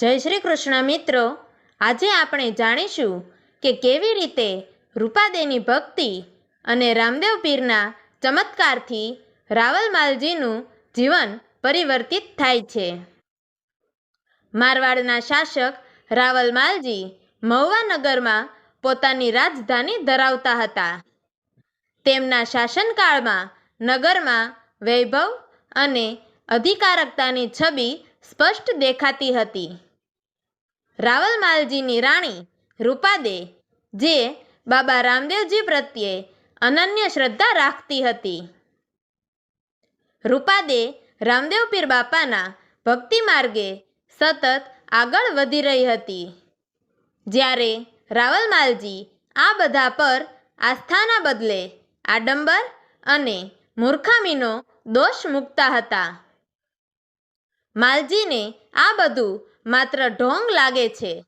જય શ્રી કૃષ્ણ, મિત્રો. આજે આપણે જાણીશું કે કેવી રીતે રૂપાદેની ભક્તિ અને રામદેવ પીરના ચમત્કારથી રાવલમાલજીનું જીવન પરિવર્તિત થાય છે. મારવાડના શાસક રાવલમાલજી મહુવાનગરમાં પોતાની રાજધાની ધરાવતા હતા. તેમના શાસનકાળમાં નગરમાં વૈભવ અને અધિકારકતાની છબી સ્પષ્ટ દેખાતી હતી. રાવલ માલજીની રાણી રૂપાદે જે બાબા રામદેવજી પ્રત્યે અનન્ય શ્રદ્ધા રાખતી હતી. રૂપાદે રામદેવ પીર બાપાના ભક્તિ માર્ગે સતત આગળ વધી રહી હતી. જ્યારે રાવલમાલજી આ બધા પર આસ્થાના બદલે આડંબર અને મૂર્ખામીનો દોષ મૂકતા હતા. માલજીને આ બધું માત્ર ઢોંગ લાગે છે.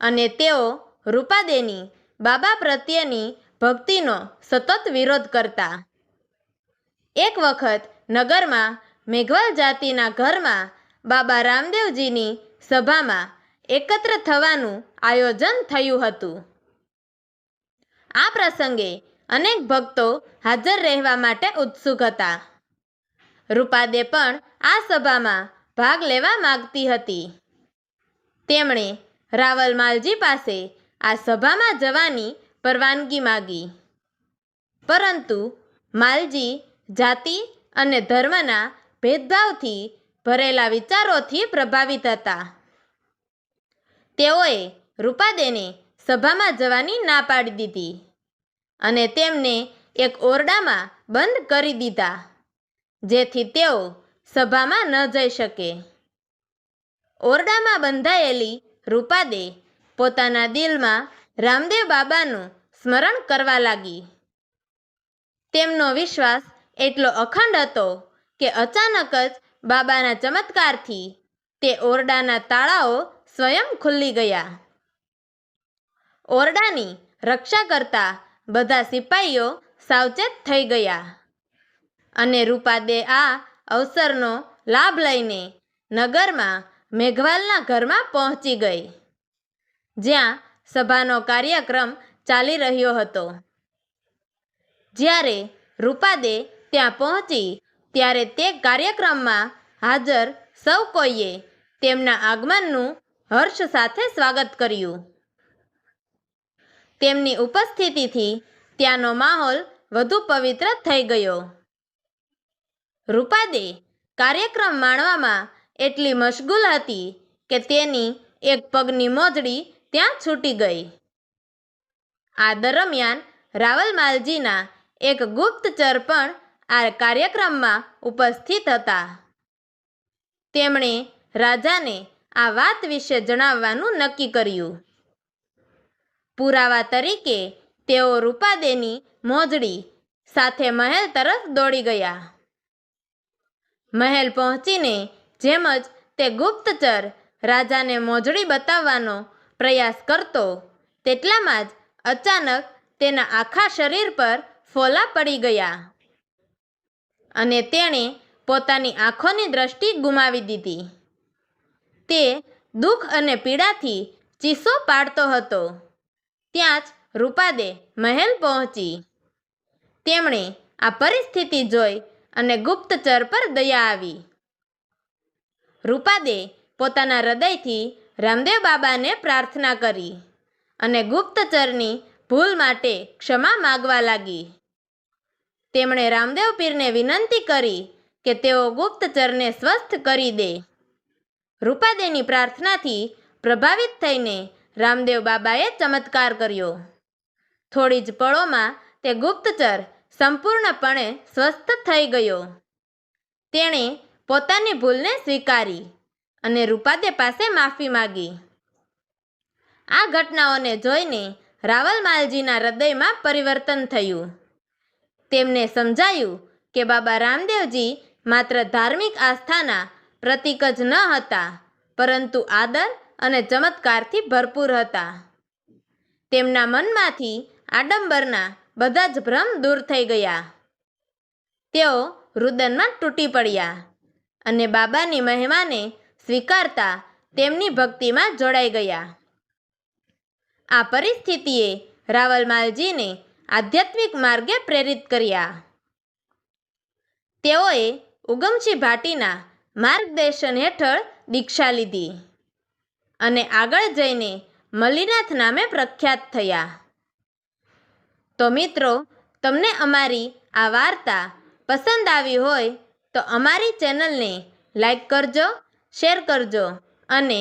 અને તેઓ રૂપાદેની બાબા પ્રત્યેની ભક્તિનો સતત વિરોધ કરતા. એક વખત નગરમાં મેઘવાલ જાતિના ઘરમાં બાબા રામદેવજીની સભામાં એકત્ર થવાનું આયોજન થયું હતું. આ પ્રસંગે અનેક ભક્તો હાજર રહેવા માટે ઉત્સુક હતા. રૂપાદે પણ આ સભામાં ભાગ લેવા માગતી હતી. તેમણે રાવલ માલજી પાસે આ સભામાં જવાની પરવાનગી માગી. પરંતુ માલજી જાતિ અને ધર્મના ભેદભાવથી ભરેલા વિચારોથી પ્રભાવિત હતા. તેઓએ રૂપાદેને સભામાં જવાની ના પાડી દીધી અને તેમને એક ઓરડામાં બંધ કરી દીધા, જેથી તેઓ સભામાં ન જઈ શકે. ઓરડામાં બંધાયેલી રૂપાદે પોતાના દિલમાં રામદેવ બાબાનું સ્મરણ કરવા લાગી. તેમનો વિશ્વાસ એટલો અખંડ હતો કે અચાનક જ બાબાના ચમત્કારથી તે ઓરડાના તાળાઓ સ્વયં ખુલ્લી ગયા. ઓરડાની રક્ષા કરતા બધા સિપાઈઓ સાવચેત થઈ ગયા અને રૂપાદે આ અવસરનો લાભ લઈને નગરમાં મેઘવાલના ઘરમાં પહોંચી ગઈ. જ્યાં સભાનો કાર્યક્રમ ચાલી રહ્યો હતો. જ્યારે રૂપાદે ત્યાં પહોંચી, ત્યારે તે કાર્યક્રમમાં હાજર સૌ કોઈએ તેમના આગમનનું હર્ષ સાથે સ્વાગત કર્યું. તેમની ઉપસ્થિતિથી ત્યાંનો માહોલ વધુ પવિત્ર થઈ ગયો. રૂપાદે કાર્યક્રમ માણવામાં એટલી મશગુલ હતી કે તેની એક પગની મોજડી ત્યાં છૂટી ગઈ. આ દરમિયાન રાવલમાલજીના એક ગુપ્તચર પણ આ કાર્યક્રમમાં ઉપસ્થિત હતા. તેમણે રાજાને આ વાત વિશે જણાવવાનું નક્કી કર્યું. પુરાવા તરીકે તેઓ રૂપાદેની મોજડી સાથે મહેલ તરફ દોડી ગયા. મહેલ પહોંચીને જેમ જ તે ગુપ્તચર રાજાને મોજડી બતાવવાનો પ્રયાસ કરતો, તેટલામાં જ અચાનક તેના આખા શરીર પર ફોલા પડી ગયા. અને તેણે પોતાની આંખોની દ્રષ્ટિ ગુમાવી દીધી. તે દુઃખ અને પીડાથી ચીસો પાડતો હતો. ત્યાં જ રૂપાદે મહેલ પહોંચી. તેમણે આ પરિસ્થિતિ જોઈ અને ગુપ્તચર પર દયા આવી. રૂપાદે પોતાના હૃદયથી રામદેવ બાબાને પ્રાર્થના કરી અને ગુપ્તચરની ભૂલ માટે ક્ષમા માગવા લાગી. તેમણે રામદેવ પીરને વિનંતી કરી કે તેઓ ગુપ્તચરને સ્વસ્થ કરી દે. રૂપાદેની પ્રાર્થનાથી પ્રભાવિત થઈને રામદેવ બાબાએ ચમત્કાર કર્યો. થોડી જ પળોમાં તે ગુપ્તચર સંપૂર્ણપણે સ્વસ્થ થઈ ગયો. તેણે પોતાની ભૂલને સ્વીકારી અને રૂપાદે પાસે માફી માગી. આ ઘટનાઓને જોઈને રાવલમાલજીના હૃદયમાં પરિવર્તન થયું. તેમને સમજાયું કે બાબા રામદેવજી માત્ર ધાર્મિક આસ્થાના પ્રતીક જ ન હતા, પરંતુ આદર અને ચમત્કારથી ભરપૂર હતા. તેમના મનમાંથી આડંબરના બધા જ ભ્રમ દૂર થઈ ગયા. તેઓ રુદનમાં તૂટી પડ્યા અને બાબાની મહેમાને સ્વીકારતા તેમની ભક્તિમાં જોડાઈ ગયા. આ પરિસ્થિતિએ રાવલમાલજીને આધ્યાત્મિક માર્ગે પ્રેરિત કર્યા. તેઓએ ઉગમસિંહ ભાટીના માર્ગદર્શન હેઠળ દીક્ષા લીધી અને આગળ જઈને મલ્લીનાથ નામે પ્રખ્યાત થયા. તો મિત્રો, તમને અમારી આ વાર્તા પસંદ આવી હોય તો અમારી ચેનલને લાઈક કરજો, શેર કરજો અને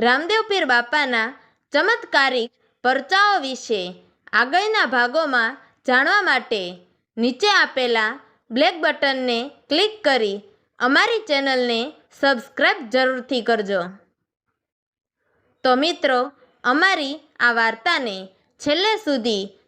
રામદેવ પીર બાપાના ચમત્કારિક પરચાઓ વિશે આગળના ભાગોમાં જાણવા માટે નીચે આપેલા બ્લેક બટનને ક્લિક કરી અમારી ચેનલને સબસ્ક્રાઈબ જરૂરથી કરજો. તો મિત્રો, અમારી આ વાર્તાને છેલ્લે સુધી